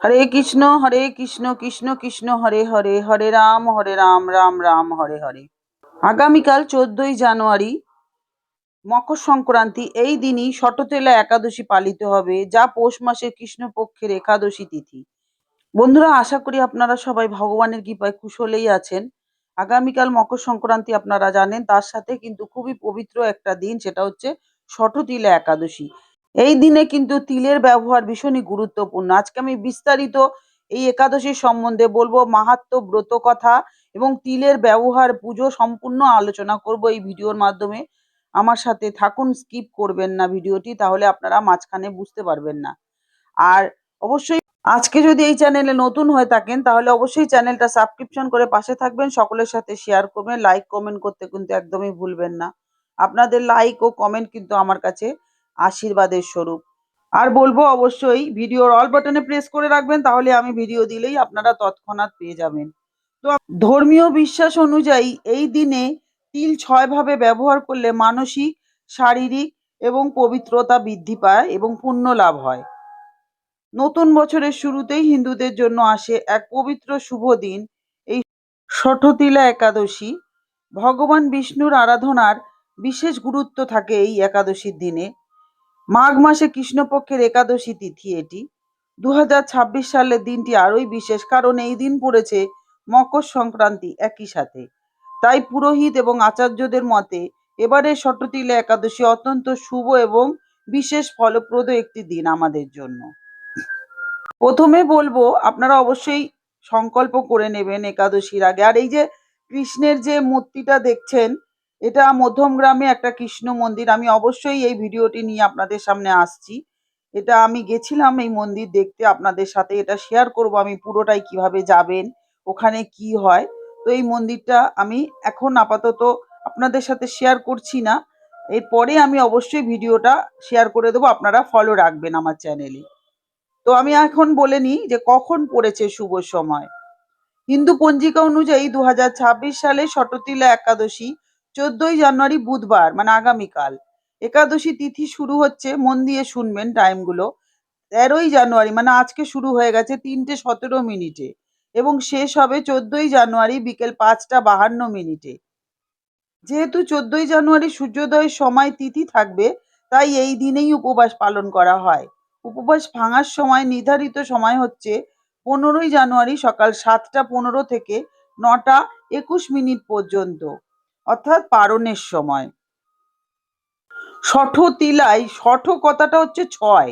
হরে কৃষ্ণ হরে কৃষ্ণ কৃষ্ণ কৃষ্ণ, হরে হরে হরে রাম হরে রাম রাম রাম, হরে হরে। আগামীকাল চোদ্দই জানুয়ারি, মকর সংক্রান্তি, এই দিনই শটতেলা একাদশী পালিত হবে, যা পৌষ মাসের কৃষ্ণপক্ষের একাদশী তিথি। বন্ধুরা, আশা করি আপনারা সবাই ভগবানের কৃপায় কুশলেই আছেন। আগামীকাল মকর সংক্রান্তি আপনারা জানেন, তার সাথে কিন্তু খুবই পবিত্র একটা দিন, সেটা হচ্ছে শটতিলা একাদশী। এই দিনে কিন্তু তিলের ব্যবহার ভীষণই গুরুত্বপূর্ণ। আজকে আমি বিস্তারিত এই একাদশীর সম্বন্ধে বলব। মাহাত্ম্য ব্রত কথা এবং তিলের ব্যবহার পুজো সম্পূর্ণ আলোচনা করব এই ভিডিওর মাধ্যমে। আমার সাথে থাকুন, স্কিপ করবেন না ভিডিওটি, তাহলে আপনারা মাঝখানে বুঝতে পারবেন না। আর অবশ্যই আজকে যদি এই চ্যানেলে নতুন হয়ে থাকেন, তাহলে অবশ্যই চ্যানেলটা সাবস্ক্রিপশন করে পাশে থাকবেন, সকলের সাথে শেয়ার করবেন, লাইক, কমেন্ট করতে কিন্তু একদমই ভুলবেন না। আপনাদের লাইক ও কমেন্ট কিন্তু আমার কাছে আশীর্বাদের স্বরূপ। আর বলব অবশ্যই, ভিডিওর অল বাটনে প্রেস করে রাখবেন, তাহলে আমি ভিডিও দিলেই আপনারা তৎক্ষণাৎ পেয়ে যাবেন। তো ধর্মীয় বিশ্বাস অনুযায়ী এই দিনে তিল ছয় ভাবে ব্যবহার করলে মানসিক, শারীরিক এবং পবিত্রতা বৃদ্ধি পায় এবং পুণ্য লাভ হয়। নতুন বছরের শুরুতেই হিন্দুদের জন্য আসে এক পবিত্র শুভ দিন, এই ষঠতিলা একাদশী। ভগবান বিষ্ণুর আরাধনার বিশেষ গুরুত্ব থাকে এই একাদশীর দিনে। মাঘ মাসে কৃষ্ণপক্ষের একাদশী তিথি এটি। দু সালের দিনটি আরোই বিশেষ, কারণ এই দিন পড়েছে মকর সংক্রান্তি একই সাথে। তাই পুরোহিত এবং আচার্যদের মতে, এবারের ষটতিলা একাদশী অত্যন্ত শুভ এবং বিশেষ ফলপ্রদ একটি দিন আমাদের জন্য। প্রথমে বলব, আপনারা অবশ্যই সংকল্প করে নেবেন একাদশীর আগে। আর এই যে কৃষ্ণের যে মূর্তিটা দেখছেন এটা মধ্যমগ্রামে একটা কৃষ্ণ মন্দির। আমি অবশ্যই এই ভিডিওটি নিয়ে আপনাদের সামনে আসছি। এটা আমি গেছিলাম এই মন্দির দেখতে আপনাদের সাথে। এটা শেয়ার করব আমি পুরোটাই কীভাবে যাবেন, ওখানে কি হয়। তো এই মন্দিরটা আমি এখন আপাতত আপনাদের সাথে শেয়ার করছি না। এরপরে আমি অবশ্যই ভিডিওটা শেয়ার করে দেবো। আপনারা ফলো রাখবেন আমার চ্যানেলে তো আমি এখন বলে নিই যে কখন পড়েছে শুভ সময়। হিন্দু পঞ্জিকা অনুযায়ী দু হাজার ছাব্বিশ সালে শটতিলা একাদশী চোদ্দই জানুয়ারি বুধবার মানে আগামীকাল। একাদশী তিথি শুরু হচ্ছে, মন দিয়ে শুনবেন টাইমগুলো। তেরোই জানুয়ারি মানে আজকে শুরু হয়ে গেছে তিনটে সতেরো মিনিটে এবং শেষ হবে চোদ্দই জানুয়ারি বিকেল পাঁচটা বাহান্ন মিনিটে। যেহেতু চোদ্দই জানুয়ারি সূর্যোদয়ের সময় তিথি থাকবে, তাই এই দিনেই উপবাস পালন করা হয়। উপবাস ভাঙার সময় নির্ধারিত সময় হচ্ছে পনেরোই জানুয়ারি সকাল সাতটা পনেরো থেকে নটা একুশ মিনিট পর্যন্ত। অর্থাৎ পারণের সময়। শঠ তিলায় শঠ কথাটা হচ্ছে ছয়,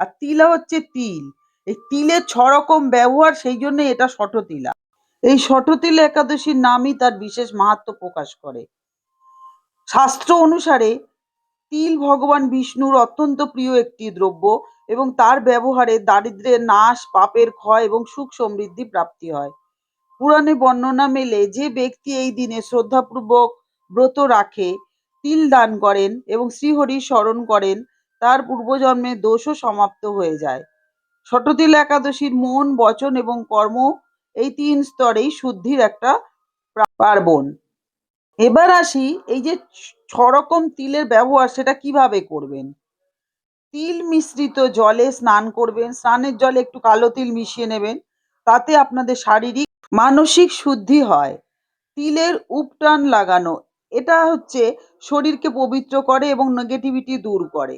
আর তিলা হচ্ছে তিল। এই তিলের ছ রকম ব্যবহার, সেই জন্য এটা ষঠ তিলা। এই শঠতিলা একাদশীর নামই তার বিশেষ মাহাত্ম প্রকাশ করে। শাস্ত্র অনুসারে তিল ভগবান বিষ্ণুর অত্যন্ত প্রিয় একটি দ্রব্য এবং তার ব্যবহারে দারিদ্র্যের নাশ, পাপের ক্ষয় এবং সুখ সমৃদ্ধি প্রাপ্তি হয়। পুরাণে বর্ণনা মেলে যে ব্যক্তি এই দিনে শ্রদ্ধাপূর্বক ব্রত রাখে, তিল দান করেন এবং শ্রীহরি স্মরণ করেন, তার পূর্বজন্মের দোষও সমাপ্ত হয়ে যায়। শটতিল একাদশীর মন, বচন এবং কর্ম এই তিন স্তরেই শুদ্ধির একটা পার্বণ। এবার আসি এই যে ছ রকম তিলের ব্যবহার, সেটা কীভাবে করবেন? তিল মিশ্রিত জলে স্নান করবেন, স্নানের জলে একটু কালো তিল মিশিয়ে নেবেন, তাতে আপনাদের শারীরিক মানসিক শুদ্ধি হয়। তিলের উপটান লাগানো, এটা হচ্ছে শরীরকে পবিত্র করে এবং নেগেটিভিটি দূর করে।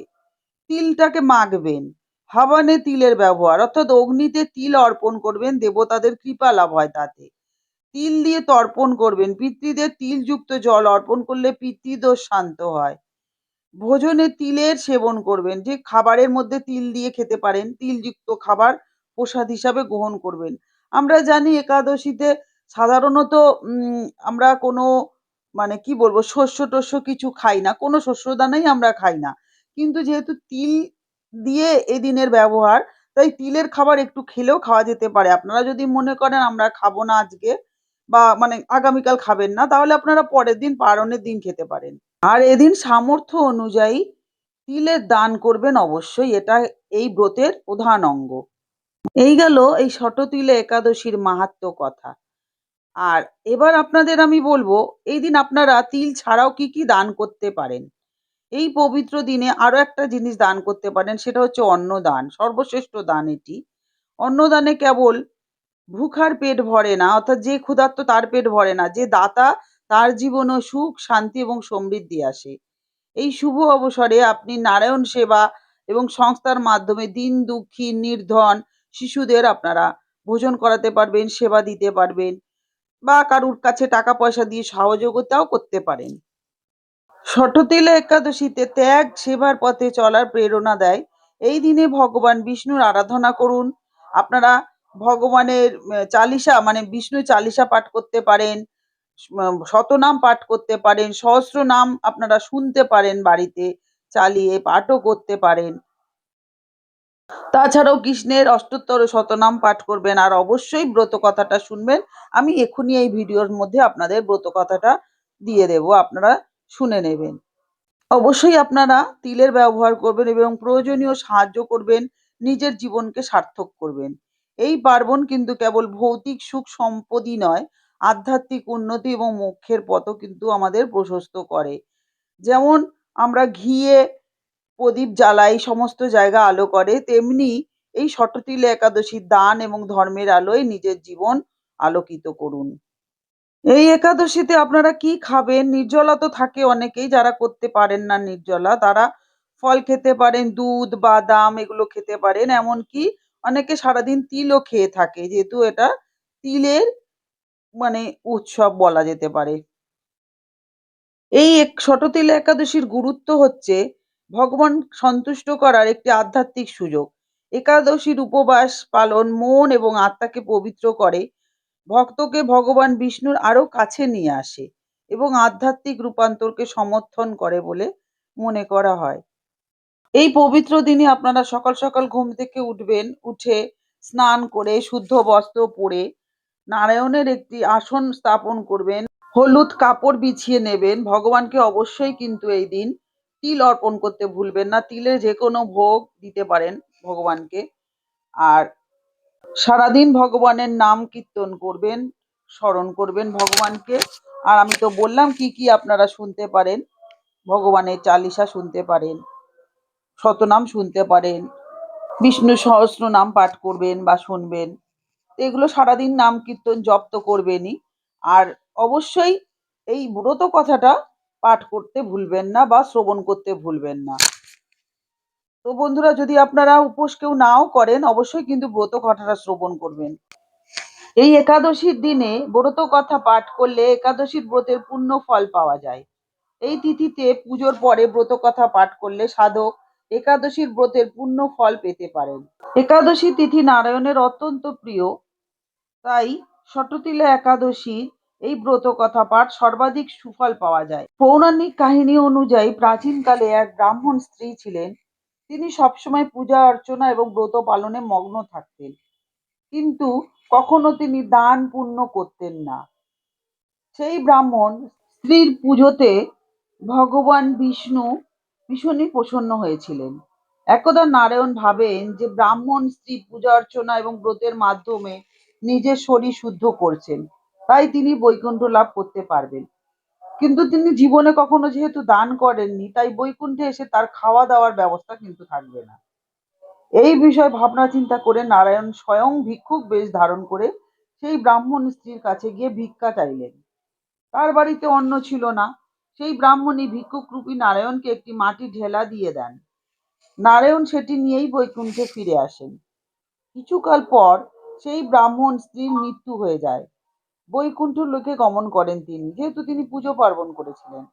তিলটাকে মাখবেন। হাবানে তিলের ব্যবহার, অর্থাৎ অগ্নিতে তিল অর্পণ করবেন, দেবতাদের কৃপা লাভ হয় তাতে। তিল দিয়ে তর্পণ করবেন, পিতৃদের তিলযুক্ত জল অর্পণ করলে পিতৃদোষ শান্ত হয়। ভোজনে তিলের সেবন করবেন, যে খাবারের মধ্যে তিল দিয়ে খেতে পারেন, তিলযুক্ত খাবার প্রসাদ হিসাবে গ্রহণ করবেন। আমরা জানি একাদশীতে সাধারণত আমরা কোনো মানে কি বলব, শস্য টস্য কিছু খাই না, কোনো শস্য দানাই আমরা খাই না। কিন্তু যেহেতু তিল দিয়ে এ দিনের ব্যবহার, তাই তিলের খাবার একটু খেলেও খাওয়া যেতে পারে। আপনারা যদি মনে করেন আমরা খাব না আজকে, বা মানে আগামীকাল খাবেন না, তাহলে আপনারা পরের দিন পারণের দিন খেতে পারেন। আর এদিন সামর্থ্য অনুযায়ী তিলের দান করবেন অবশ্যই, এটা এই ব্রতের প্রধান অঙ্গ। এই গেল এই শটতিলে একাদশীর মাহাত্ম কথা। আর এবার আপনাদের আমি বলব, এই দিন আপনারা তিল ছাড়াও কি কি দান করতে পারেন? এই পবিত্র দিনে আরও একটা জিনিস দান করতে পারেন, সেটা হচ্ছে অন্নদান, সর্বশ্রেষ্ঠ দান এটি। অন্নদানে কেবল ভুখার পেট ভরে না, অর্থাৎ যে ক্ষুধার্ত তার পেট ভরে না, যে দাতা তার জীবনও সুখ, শান্তি এবং সমৃদ্ধি আসে। এই শুভ অবসরে আপনি নারায়ণ সেবা এবং সংস্থার মাধ্যমে দিন দুঃখী, নির্ধন শিশুদের আপনারা ভোজন করাতে পারবেন, সেবা দিতে পারবেন বা কারুর কাছে টাকা পয়সা দিয়ে সহযোগিতাও করতে পারেন। ষঠতিলা একাদশীতে ত্যাগ সেবার পথে চলার প্রেরণা দেয়। এই দিনে ভগবান বিষ্ণুর আরাধনা করুন। আপনারা ভগবানের চালিসা মানে বিষ্ণু চালিসা পাঠ করতে পারেন শতনাম পাঠ করতে পারেন সহস্র নাম আপনারা শুনতে পারেন বাড়িতে, চালিয়ে পাঠও করতে পারেন। তাছাড়াও কৃষ্ণের অষ্টোত্তর শতনাম পাঠ করবেন আর অবশ্যই ব্রত কথাটা শুনবেন। আমি এক্ষুনি এই ভিডিওর মধ্যে আপনাদের ব্রত কথাটা দিয়ে দেব, আপনারা শুনে নেবেন। অবশ্যই আপনারা তিলের ব্যবহার করবেন এবং প্রয়োজনীয় সাহায্য করবেন, নিজের জীবনকে সার্থক করবেন। এই পার্বণ কিন্তু কেবল ভৌতিক সুখ সম্পদই নয়, আধ্যাত্মিক উন্নতি এবং মোক্ষের পথও কিন্তু আমাদের প্রশস্ত করে। যেমন আমরা ঘিয়ে প্রদীপ জ্বালাই সমস্ত জায়গা আলো করে, তেমনি এই ষটতিলে একাদশী দান এবং ধর্মের আলোয় নিজের জীবন আলোকিত করুন। এই একাদশীতে আপনারা কি খাবেন? নির্জলা তো থাকে অনেকেই, যারা করতে পারেন না নির্জলা, তারা ফল খেতে পারেন, দুধ, বাদাম এগুলো খেতে পারেন, এমনকি অনেকে সারাদিন তিলও খেয়ে থাকে, যেহেতু এটা তিলের মানে উৎসব বলা যেতে পারে। এই ষটতিলা একাদশীর গুরুত্ব হচ্ছে ভগবান সন্তুষ্ট করার একটি আধ্যাত্মিক সুযোগ। একাদশীর উপবাস পালন মন এবং আত্মাকে পবিত্র করে। ভক্তকে ভগবান বিষ্ণুর আরও কাছে নিয়ে আসে এবং আধ্যাত্মিক রূপান্তরকে সমর্থন করে বলে মনে করা হয়। এই পবিত্র দিনে আপনারা সকাল সকাল ঘুম থেকে উঠবেন, উঠে স্নান করে শুদ্ধ বস্ত্র পরে নারায়ণের একটি আসন স্থাপন করবেন। হলুদ কাপড় বিছিয়ে নেবেন। ভগবানকে অবশ্যই কিন্তু এই দিন তিল অর্পণ করতে ভুলবেন না। তিলের যে কোনো ভোগ দিতে পারেন ভগবানকে। আর সারাদিন ভগবানের নাম কীর্তন করবেন, স্মরণ করবেন ভগবানকে। আর আমি তো বললাম, কি কি আপনারা শুনতে পারেন? ভগবানের চালিসা শুনতে পারেন, শতনাম শুনতে পারেন, বিষ্ণু সহস্র নাম পাঠ করবেন বা শুনবেন। এগুলো সারাদিন নাম কীর্তন জপ তো করবেনই। আর অবশ্যই এই ব্রত কথাটা পাঠ করতে ভুলবেন না বা শ্রবণ করতে ভুলবেন না। তো বন্ধুরা, যদি আপনারা উপোস কেউ নাও করেন, অবশ্যই কিন্তু ব্রত কথাটা শ্রবণ করবেন। এই একাদশীর দিনে ব্রত কথা পাঠ করলে একাদশীর ব্রতের পূর্ণ ফল পাওয়া যায়। এই তিথিতে পুজোর পরে ব্রত কথা পাঠ করলে সাধক একাদশীর ব্রতের পূর্ণ ফল পেতে পারেন। একাদশী তিথি নারায়ণের অত্যন্ত প্রিয়, তাই শটতিলা একাদশীর এই ব্রত কথা পাঠ সর্বাধিক সুফল পাওয়া যায়। পৌরাণিক কাহিনী অনুযায়ী প্রাচীনকালে এক ব্রাহ্মণ স্ত্রী ছিলেন। তিনি সবসময় পূজা অর্চনা এবং ব্রত পালনে মগ্ন থাকতেন। কিন্তু কখনো তিনি দান পুণ্য করতেন না। সেই ব্রাহ্মণ স্ত্রীর পুজোতে ভগবান বিষ্ণু ভীষণই প্রসন্ন হয়েছিলেন। একদা নারায়ণ ভাবেন যে ব্রাহ্মণ স্ত্রী পূজা অর্চনা এবং ব্রতের মাধ্যমে নিজের শরীর শুদ্ধ করছেন। তাই তিনি বৈকুণ্ঠ লাভ করতে পারবেন। কিন্তু তিনি জীবনে কখনো যেহেতু দান করেননি, তাই বৈকুণ্ঠে এসে তার খাওয়া দাওয়ার ব্যবস্থা কিন্তু থাকবে না। এই বিষয়ে ভাবনা চিন্তা করে নারায়ণ স্বয়ং ভিক্ষুক বেশ ধারণ করে সেই ব্রাহ্মণ স্ত্রীর কাছে গিয়ে ভিক্ষা চাইলেন। তার বাড়িতে অন্ন ছিল না। সেই ব্রাহ্মণী ভিক্ষুক রূপী নারায়ণকে একটি মাটির ঢেলা দিয়ে দেন। নারায়ণ সেটি নিয়েই বৈকুণ্ঠে ফিরে আসেন। কিছুকাল পর সেই ব্রাহ্মণ স্ত্রীর মৃত্যু হয়ে যায়। বৈকুণ্ঠ লোকে গমন করেন তিনি। যেহেতু তিনি পুজো পার্বণ করেছিলেন।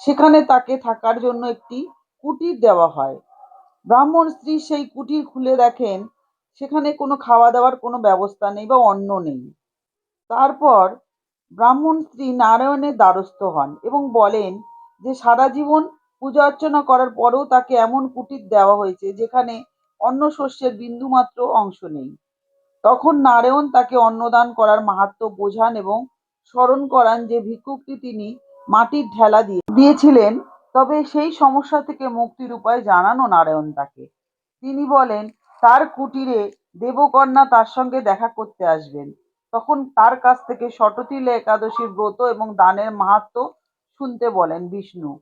সেখানে তাকে থাকার জন্য একটি কুটির দেওয়া হয়। ব্রাহ্মণ স্ত্রী সেই কুটির খুলে দেখেন, সেখানে কোনো খাওয়া দাওয়ার কোনো ব্যবস্থা নেই বা অন্ন নেই। তারপর ব্রাহ্মণ স্ত্রী নারায়ণের দ্বারস্থ হন এবং বলেন যে, সারা জীবন পূজা অর্চনা করার পরেও তাকে এমন কুটির দেওয়া হয়েছে যেখানে অন্য শস্যের বিন্দুমাত্র অংশ নেই। তখন নারায়ণ তাকে অন্নদান করার মাহাত্ম্য বোঝান এবং স্মরণ করান যে ভিক্ষুকটি তিনি মাটির ঢেলা দিয়ে দিয়েছিলেন। তবে সেই সমস্যা থেকে মুক্তির উপায় জানানো নারায়ণ তাকে। তিনি বলেন, তার কুটিরে দেবকন্যা তার সঙ্গে দেখা করতে আসবেন। তখন তার কাছ থেকে ষটতিলে একাদশীর ব্রত এবং দানের মাহাত্ম্য শুনতে বলেন বিষ্ণু।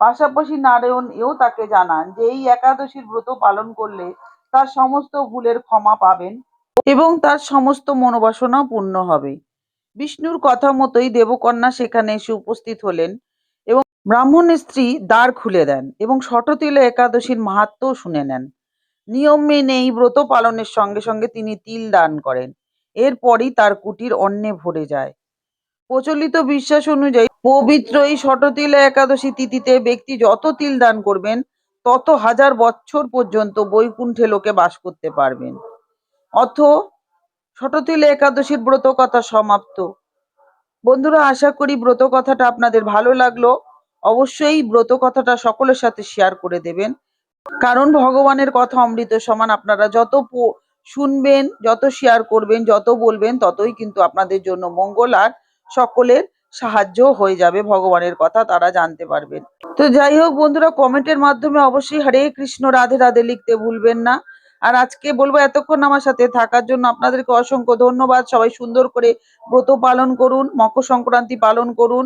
পাশাপাশি নারায়ণ এও তাকে জানান যে, এই একাদশীর ব্রত পালন করলে তার সমস্ত ভুলের ক্ষমা পাবেন এবং তার সমস্ত মনোবাসনা পূর্ণ হবে। বিষ্ণুর কথা মতোই দেবকন্যা সেখানে এসে উপস্থিত হলেন এবং ব্রাহ্মণের স্ত্রী দ্বার খুলে দেন এবং শটতিল একাদশীর মাহাত্ম্যও শুনে নেন। নিয়ম মেনে এই ব্রত পালনের সঙ্গে সঙ্গে তিনি তিল দান করেন। এরপরই তার কুটির অন্নে ভরে যায়। প্রচলিত বিশ্বাস অনুযায়ী পবিত্র এই শটতিল একাদশী তিথিতে ব্যক্তি যত তিল দান করবেন, তত হাজার বছর পর্যন্ত বৈকুণ্ঠে লোকে বাস করতে পারবেন। অথ শটতিল একাদশীর ব্রত কথা সমাপ্ত। বন্ধুরা, আশা করি ব্রত কথাটা আপনাদের ভালো লাগল। অবশ্যই ব্রত কথাটা সকলের সাথে শেয়ার করে দেবেন। কারণ ভগবানের কথা অমৃত সমান আপনারা যত শুনবেন, যত শেয়ার করবেন, যত বলবেন, ততই কিন্তু আপনাদের জন্য মঙ্গল আর সকলের সাহায্য হয়ে যাবে ভগবানের কথা, তারা জানতে পারবেন। তো যাই হোক বন্ধুরা কমেন্টের মাধ্যমে অবশ্যই হরে কৃষ্ণ, রাধে রাধে লিখতে ভুলবেন না। আর আজকে বলব এতক্ষণ আমার সাথে থাকার জন্য আপনাদেরকে অসংখ্য ধন্যবাদ। সবাই সুন্দর করে ব্রত পালন করুন, মকর সংক্রান্তি পালন করুন।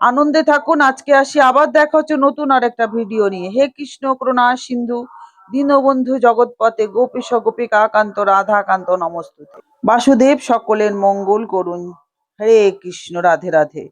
আনন্দে থাকুন। আজকে আসি। আবার দেখা হচ্ছে নতুন আর একটা ভিডিও নিয়ে। হে কৃষ্ণ, করুণা, সিন্ধু, দীনবন্ধু জগৎপথে গোপীশ, গোপিকা কান্ত রাধা কান্ত নমস্তুতে। বাসুদেব সকলের মঙ্গল করুন। হরে কৃষ্ণ, রাধে রাধে।